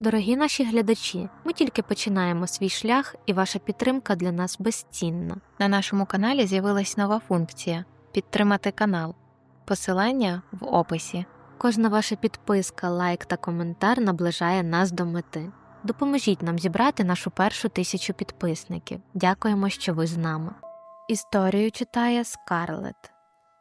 Дорогі наші глядачі, ми тільки починаємо свій шлях, і ваша підтримка для нас безцінна. На нашому каналі з'явилась нова функція підтримати канал. Посилання в описі. Кожна ваша підписка, лайк та коментар наближає нас до мети. Допоможіть нам зібрати нашу першу тисячу підписників. Дякуємо, що ви з нами. Історію читає Скарлет.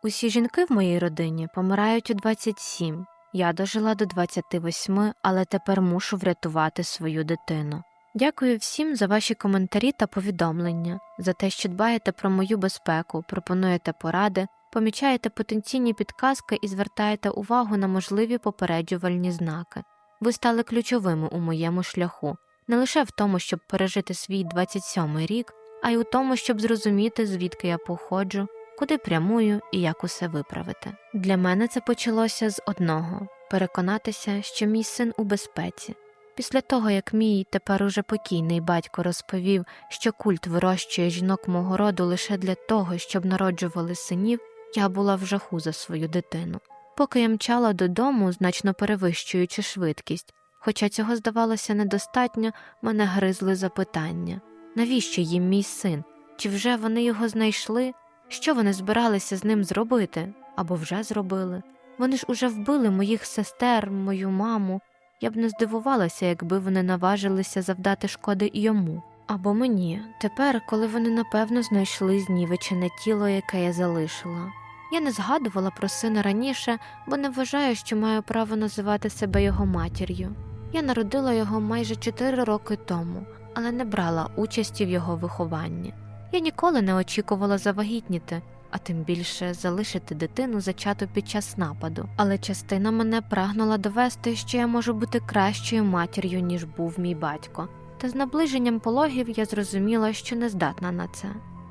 Усі жінки в моїй родині помирають у 27. Я дожила до 28, але тепер мушу врятувати свою дитину. Дякую всім за ваші коментарі та повідомлення, за те, що дбаєте про мою безпеку, пропонуєте поради, помічаєте потенційні підказки і звертаєте увагу на можливі попереджувальні знаки. Ви стали ключовими у моєму шляху, не лише в тому, щоб пережити свій 27-й рік, а й у тому, щоб зрозуміти, звідки я походжу, куди прямую і як усе виправити. Для мене це почалося з одного переконатися, що мій син у безпеці. Після того, як мій тепер уже покійний батько розповів, що культ вирощує жінок мого роду лише для того, щоб народжували синів, я була в жаху за свою дитину. Поки я мчала додому, значно перевищуючи швидкість, хоча цього здавалося недостатньо, мене гризли запитання навіщо їм мій син? Чи вже вони його знайшли? Що вони збиралися з ним зробити або вже зробили? Вони ж уже вбили моїх сестер, мою маму. Я б не здивувалася, якби вони наважилися завдати шкоди йому. Або мені, тепер, коли вони напевно знайшли знівечене тіло, яке я залишила. Я не згадувала про сина раніше, бо не вважаю, що маю право називати себе його матір'ю. Я народила його майже чотири роки тому, але не брала участі в його вихованні. Я ніколи не очікувала завагітніти, а тим більше залишити дитину зачату під час нападу. Але частина мене прагнула довести, що я можу бути кращою матір'ю, ніж був мій батько. Та з наближенням пологів я зрозуміла, що не здатна на це.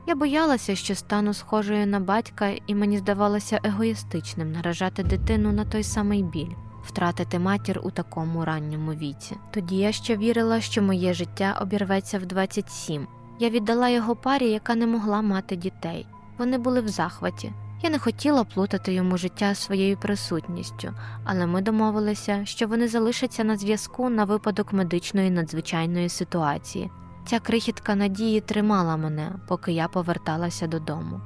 Я боялася, що стану схожою на батька, і мені здавалося егоїстичним наражати дитину на той самий біль, втратити матір у такому ранньому віці. Тоді я ще вірила, що моє життя обірветься в 27. Я віддала його парі, яка не могла мати дітей. Вони були в захваті. Я не хотіла плутати йому життя своєю присутністю, але ми домовилися, що вони залишаться на зв'язку на випадок медичної надзвичайної ситуації. Ця крихітка надії тримала мене, поки я поверталася додому.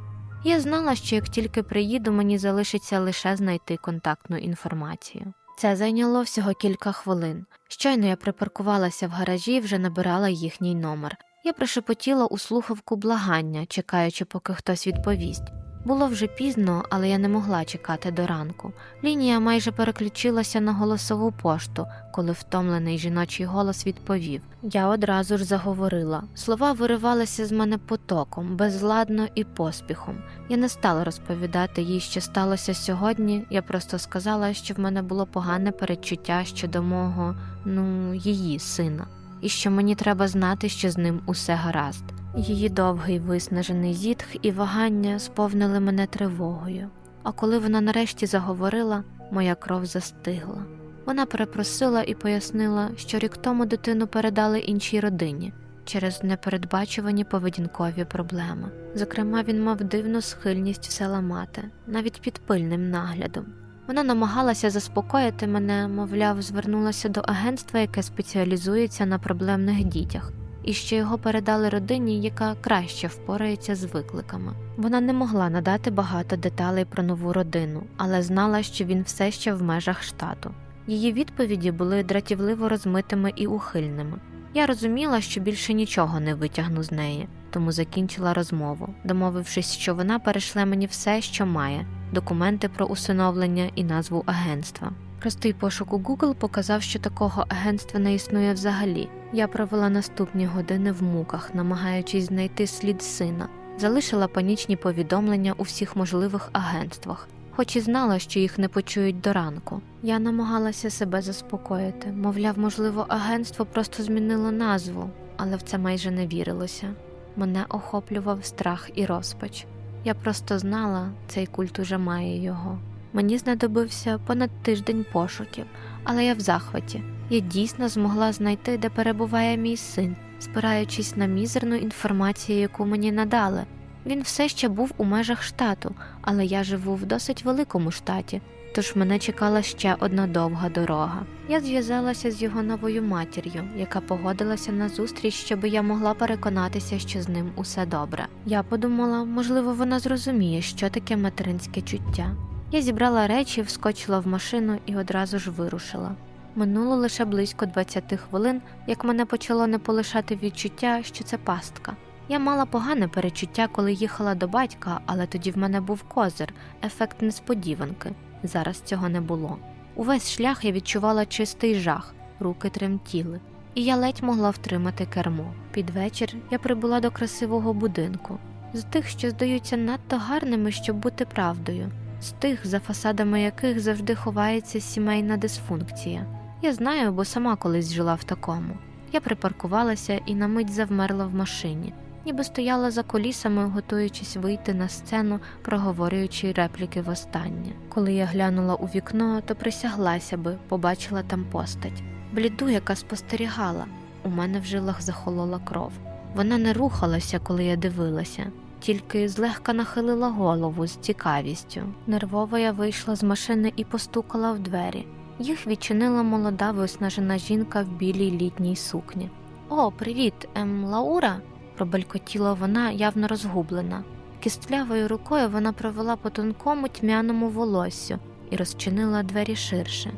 Я знала, що як тільки приїду, мені залишиться лише знайти контактну інформацію. Це зайняло всього кілька хвилин. Щойно я припаркувалася в гаражі і вже набирала їхній номер. Я прошепотіла у слухавку благання, чекаючи, поки хтось відповість. Було вже пізно, але я не могла чекати до ранку. Лінія майже переключилася на голосову пошту, коли втомлений жіночий голос відповів. Я одразу ж заговорила. Слова виривалися з мене потоком, безладно і поспіхом. Я не стала розповідати їй, що сталося сьогодні. Я просто сказала, що в мене було погане передчуття щодо мого, ну, її сина, і що мені треба знати, що з ним усе гаразд. Її довгий виснажений зітх і вагання сповнили мене тривогою. А коли вона нарешті заговорила, моя кров застигла. Вона перепросила і пояснила, що рік тому дитину передали іншій родині через непередбачувані поведінкові проблеми. Зокрема, він мав дивну схильність все ламати, навіть під пильним наглядом. Вона намагалася заспокоїти мене, мовляв, звернулася до агентства, яке спеціалізується на проблемних дітях і що його передали родині, яка краще впорається з викликами. Вона не могла надати багато деталей про нову родину, але знала, що він все ще в межах штату. Її відповіді були дратівливо розмитими і ухильними. Я розуміла, що більше нічого не витягну з неї, тому закінчила розмову, домовившись, що вона перешле мені все, що має документи про усиновлення і назву агентства. Простий пошук у Google показав, що такого агентства не існує взагалі. Я провела наступні години в муках, намагаючись знайти слід сина, залишила панічні повідомлення у всіх можливих агентствах, хоч і знала, що їх не почують до ранку. Я намагалася себе заспокоїти, мовляв, можливо, агентство просто змінило назву, але в це майже не вірилося. Мене охоплював страх і розпач. Я просто знала, цей культ уже має його. Мені знадобився понад тиждень пошуків, але я в захваті. Я дійсно змогла знайти, де перебуває мій син, спираючись на мізерну інформацію, яку мені надали. Він все ще був у межах штату, але я живу в досить великому штаті, тож мене чекала ще одна довга дорога. Я зв'язалася з його новою матір'ю, яка погодилася на зустріч, щоб я могла переконатися, що з ним усе добре. Я подумала, можливо, вона зрозуміє, що таке материнське чуття. Я зібрала речі, вскочила в машину і одразу ж вирушила. Минуло лише близько 20 хвилин, як мене почало не полишати відчуття, що це пастка. Я мала погане перечуття, коли їхала до батька, але тоді в мене був козир, ефект несподіванки. Зараз цього не було. Увесь шлях я відчувала чистий жах, руки тремтіли, і я ледь могла втримати кермо. Під вечір я прибула до красивого будинку, з тих, що здаються надто гарними, щоб бути правдою, з тих, за фасадами яких завжди ховається сімейна дисфункція. Я знаю, бо сама колись жила в такому. Я припаркувалася і на мить завмерла в машині, ніби стояла за колісами, готуючись вийти на сцену, проговорюючи репліки востаннє. Коли я глянула у вікно, то присяглася би, побачила там постать. Бліду, яка спостерігала. У мене в жилах захолола кров. Вона не рухалася, коли я дивилася, тільки злегка нахилила голову з цікавістю. Нервово я вийшла з машини і постукала в двері. Їх відчинила молода виснажена жінка в білій літній сукні. О, привіт, ем, Лаура? Пробелькотіла вона, явно розгублена. Кістлявою рукою вона провела по тонкому тьмяному волоссю і розчинила двері ширше.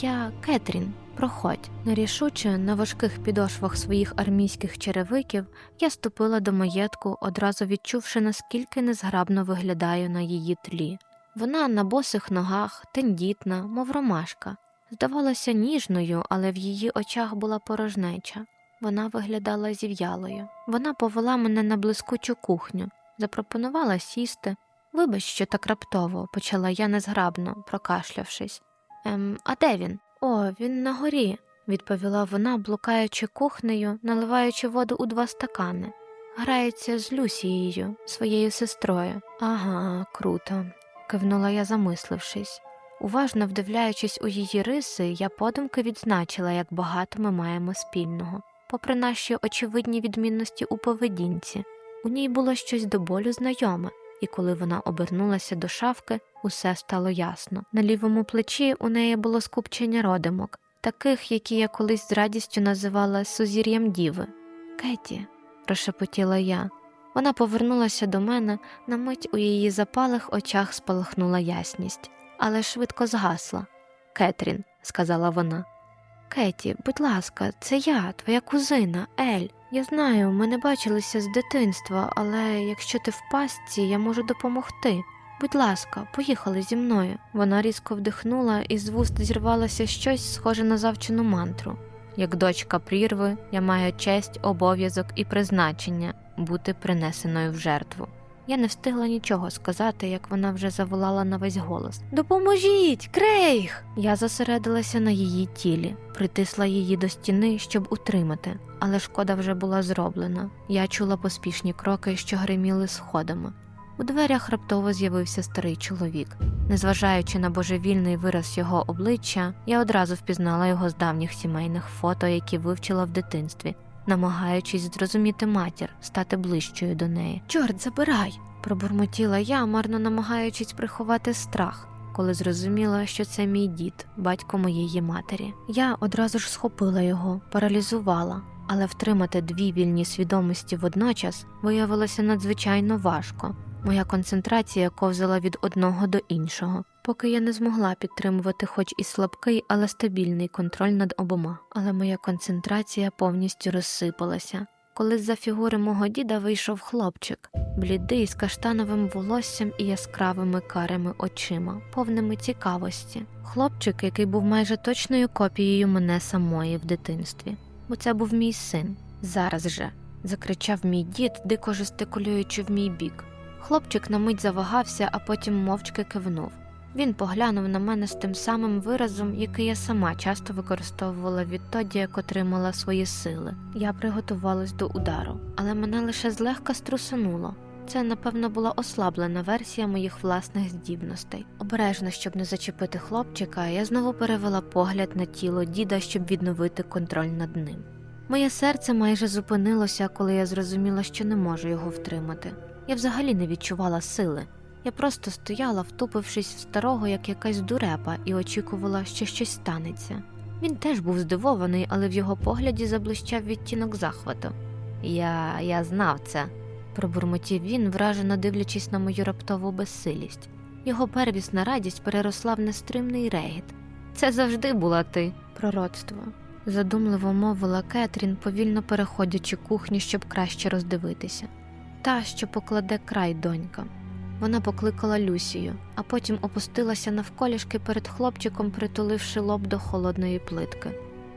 Я Кетрін, проходь. Нерішуче на важких підошвах своїх армійських черевиків я ступила до маєтку, одразу відчувши, наскільки незграбно виглядаю на її тлі. Вона на босих ногах, тендітна, мов ромашка. Здавалася ніжною, але в її очах була порожнеча. Вона виглядала зів'ялою. Вона повела мене на блискучу кухню, запропонувала сісти. Вибач, що так раптово, почала я незграбно, прокашлявшись. Ем, а де він? О, він на горі, відповіла вона, блукаючи кухнею, наливаючи воду у два стакани. Грається з Люсією, своєю сестрою. Ага, круто, кивнула я, замислившись. Уважно вдивляючись у її риси, я подумки відзначила, як багато ми маємо спільного. Попри наші очевидні відмінності у поведінці, у ній було щось до болю знайоме, і коли вона обернулася до шафки, усе стало ясно. На лівому плечі у неї було скупчення родимок, таких, які я колись з радістю називала сузір'ям діви. Кеті, прошепотіла я. Вона повернулася до мене, на мить у її запалих очах спалахнула ясність, але швидко згасла. Кетрін, сказала вона. Кеті, будь ласка, це я, твоя кузина, Ель. Я знаю, ми не бачилися з дитинства, але якщо ти в пастці, я можу допомогти. Будь ласка, поїхали зі мною. Вона різко вдихнула, і з вуст зірвалося щось схоже на завчену мантру. Як дочка прірви, я маю честь, обов'язок і призначення бути принесеною в жертву. Я не встигла нічого сказати, як вона вже заволала на весь голос. Допоможіть, крейг! Я зосередилася на її тілі, притисла її до стіни, щоб утримати, але шкода вже була зроблена. Я чула поспішні кроки, що гриміли сходами. У дверях раптово з'явився старий чоловік. Незважаючи на божевільний вираз його обличчя, я одразу впізнала його з давніх сімейних фото, які вивчила в дитинстві, намагаючись зрозуміти матір, стати ближчою до неї. Чорт, забирай! пробурмотіла я, марно намагаючись приховати страх, коли зрозуміла, що це мій дід, батько моєї матері. Я одразу ж схопила його, паралізувала, але втримати дві вільні свідомості водночас виявилося надзвичайно важко. Моя концентрація ковзала від одного до іншого, поки я не змогла підтримувати хоч і слабкий, але стабільний контроль над обома. Але моя концентрація повністю розсипалася. Коли з-за фігури мого діда вийшов хлопчик, блідий з каштановим волоссям і яскравими карими очима, повними цікавості. Хлопчик, який був майже точною копією мене самої в дитинстві, бо це був мій син. Зараз же. закричав мій дід, дико жестикулюючи в мій бік. Хлопчик на мить завагався, а потім мовчки кивнув. Він поглянув на мене з тим самим виразом, який я сама часто використовувала відтоді, як отримала свої сили. Я приготувалась до удару, але мене лише злегка струсануло. Це, напевно, була ослаблена версія моїх власних здібностей. Обережно, щоб не зачепити хлопчика, я знову перевела погляд на тіло діда, щоб відновити контроль над ним. Моє серце майже зупинилося, коли я зрозуміла, що не можу його втримати. Я взагалі не відчувала сили. Я просто стояла, втупившись в старого, як якась дурепа, і очікувала, що щось станеться. Він теж був здивований, але в його погляді заблищав відтінок захвату. Я, я знав це, пробурмотів він, вражено дивлячись на мою раптову безсилість. Його первісна радість переросла в нестримний регіт. Це завжди була ти, пророцтво. Задумливо мовила Кетрін, повільно переходячи кухню, щоб краще роздивитися. Та, що покладе край донька. Вона покликала Люсію, а потім опустилася навколішки перед хлопчиком, притуливши лоб до холодної плитки.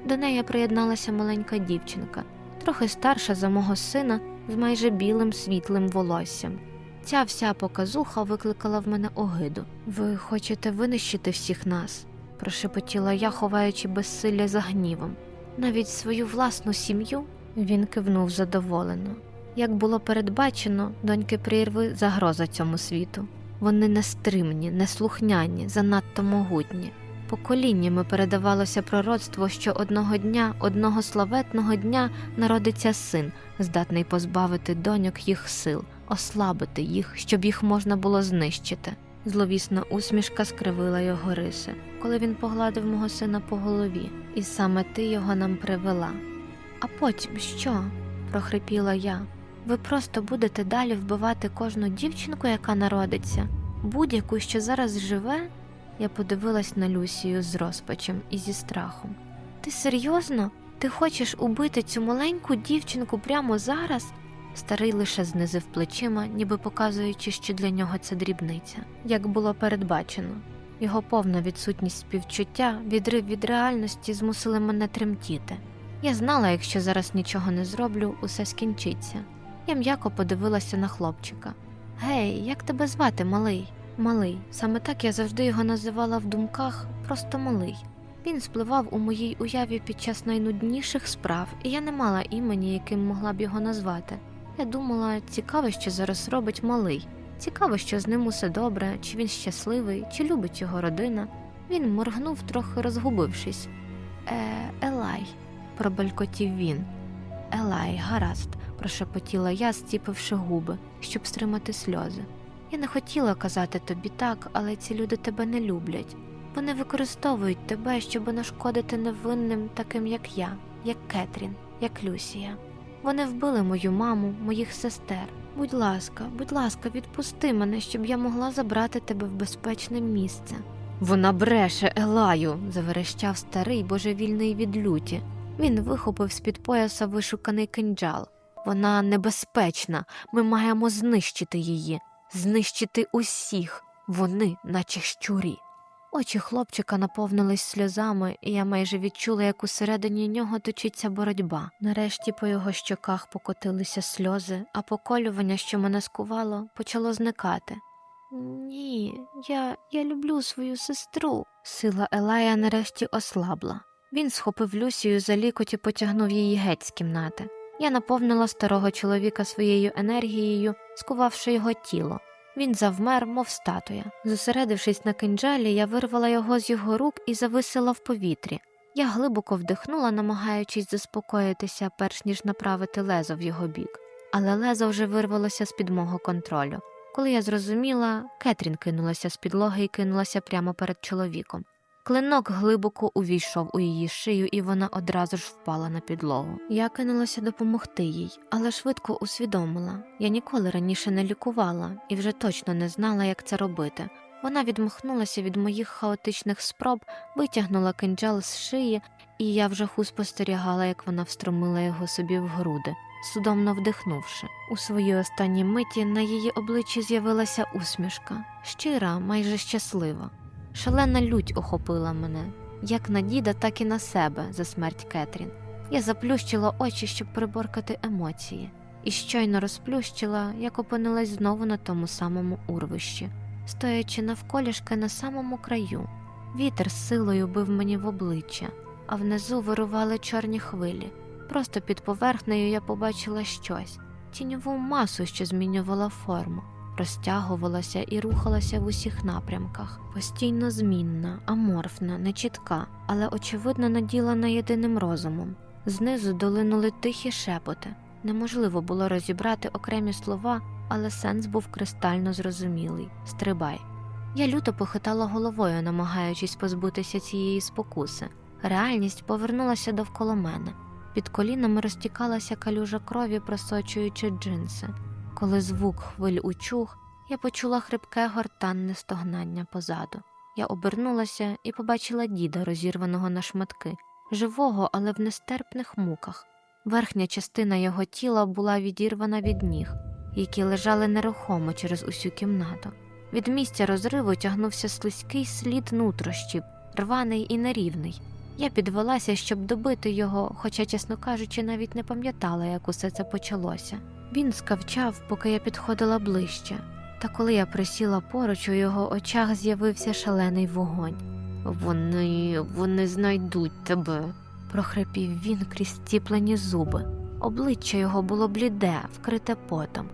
До неї приєдналася маленька дівчинка, трохи старша за мого сина, з майже білим світлим волоссям. Ця вся показуха викликала в мене огиду. Ви хочете винищити всіх нас? прошепотіла я, ховаючи безсилля за гнівом. Навіть свою власну сім'ю він кивнув задоволено. Як було передбачено, доньки прірви загроза цьому світу. Вони нестримні, неслухняні, занадто могутні. Поколіннями передавалося пророцтво, що одного дня, одного славетного дня народиться син, здатний позбавити доньок їх сил, ослабити їх, щоб їх можна було знищити. Зловісна усмішка скривила його риси, коли він погладив мого сина по голові, і саме ти його нам привела. А потім що? прохрипіла я. Ви просто будете далі вбивати кожну дівчинку, яка народиться, будь-яку, що зараз живе. Я подивилась на Люсію з розпачем і зі страхом. Ти серйозно? Ти хочеш убити цю маленьку дівчинку прямо зараз? Старий лише знизив плечима, ніби показуючи, що для нього це дрібниця, як було передбачено. Його повна відсутність співчуття, відрив від реальності змусили мене тремтіти. Я знала, якщо зараз нічого не зроблю, усе скінчиться. Я м'яко подивилася на хлопчика. Гей, як тебе звати, малий? Малий. Саме так я завжди його називала в думках, просто малий. Він спливав у моїй уяві під час найнудніших справ, і я не мала імені, яким могла б його назвати. Я думала, цікаво, що зараз робить малий. Цікаво, що з ним усе добре, чи він щасливий, чи любить його родина. Він моргнув, трохи розгубившись. Е, Елай, пробелькотів він. Елай, гаразд, прошепотіла я, стіпивши губи, щоб стримати сльози. Я не хотіла казати тобі так, але ці люди тебе не люблять. Вони використовують тебе, щоб нашкодити невинним, таким як я, як Кетрін, як Люсія. Вони вбили мою маму, моїх сестер. Будь ласка, будь ласка, відпусти мене, щоб я могла забрати тебе в безпечне місце. Вона бреше, Елаю, заверещав старий божевільний від люті. Він вихопив з-під пояса вишуканий кинджал. Вона небезпечна. Ми маємо знищити її, знищити усіх. Вони, наче щурі. Очі хлопчика наповнились сльозами, і я майже відчула, як усередині нього точиться боротьба. Нарешті по його щоках покотилися сльози, а поколювання, що мене скувало, почало зникати. Ні, я, я люблю свою сестру. Сила Елая нарешті ослабла. Він схопив Люсію за лікоть і потягнув її геть з кімнати. Я наповнила старого чоловіка своєю енергією, скувавши його тіло. Він завмер, мов статуя. Зосередившись на кинджалі, я вирвала його з його рук і зависила в повітрі. Я глибоко вдихнула, намагаючись заспокоїтися, перш ніж направити лезо в його бік. Але лезо вже вирвалося з під мого контролю. Коли я зрозуміла, Кетрін кинулася з підлоги і кинулася прямо перед чоловіком. Клинок глибоко увійшов у її шию, і вона одразу ж впала на підлогу. Я кинулася допомогти їй, але швидко усвідомила я ніколи раніше не лікувала і вже точно не знала, як це робити. Вона відмахнулася від моїх хаотичних спроб, витягнула кинджал з шиї, і я в жаху спостерігала, як вона встромила його собі в груди, судомно вдихнувши. У своїй останній миті на її обличчі з'явилася усмішка, щира, майже щаслива. Шалена лють охопила мене, як на діда, так і на себе за смерть Кетрін. Я заплющила очі, щоб приборкати емоції, і щойно розплющила, як опинилась знову на тому самому урвищі, стоячи навколішки на самому краю. Вітер з силою бив мені в обличчя, а внизу вирували чорні хвилі. Просто під поверхнею я побачила щось тіньову масу, що змінювала форму розтягувалася і рухалася в усіх напрямках, постійно змінна, аморфна, нечітка, але очевидно наділена єдиним розумом. Знизу долинули тихі шепоти. Неможливо було розібрати окремі слова, але сенс був кристально зрозумілий стрибай. Я люто похитала головою, намагаючись позбутися цієї спокуси. Реальність повернулася довкола мене. Під колінами розтікалася калюжа крові, просочуючи джинси. Коли звук хвиль учух, я почула хрипке гортанне стогнання позаду. Я обернулася і побачила діда, розірваного на шматки, живого, але в нестерпних муках. Верхня частина його тіла була відірвана від ніг, які лежали нерухомо через усю кімнату. Від місця розриву тягнувся слизький слід нутрощів, рваний і нерівний. Я підвелася, щоб добити його, хоча, чесно кажучи, навіть не пам'ятала, як усе це почалося. Він скавчав, поки я підходила ближче, та коли я присіла поруч, у його очах з'явився шалений вогонь. Вони, вони знайдуть тебе, прохрипів він крізь ціплені зуби. Обличчя його було бліде, вкрите потом.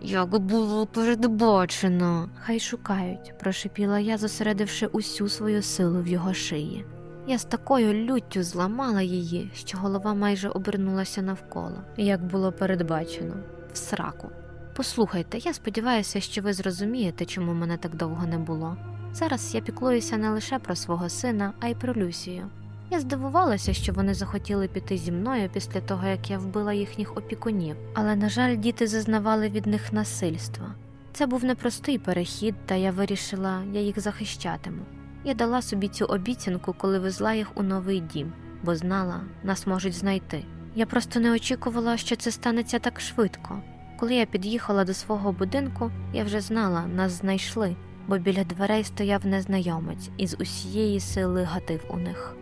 Як було передбачено. Хай шукають, прошипіла я, зосередивши усю свою силу в його шиї. Я з такою люттю зламала її, що голова майже обернулася навколо, як було передбачено, в сраку. Послухайте, я сподіваюся, що ви зрозумієте, чому мене так довго не було. Зараз я піклуюся не лише про свого сина, а й про Люсію. Я здивувалася, що вони захотіли піти зі мною після того, як я вбила їхніх опікунів, але, на жаль, діти зазнавали від них насильства. Це був непростий перехід, та я вирішила, я їх захищатиму. Я дала собі цю обіцянку, коли везла їх у новий дім, бо знала, нас можуть знайти. Я просто не очікувала, що це станеться так швидко. Коли я під'їхала до свого будинку, я вже знала, нас знайшли, бо біля дверей стояв незнайомець і з усієї сили гатив у них.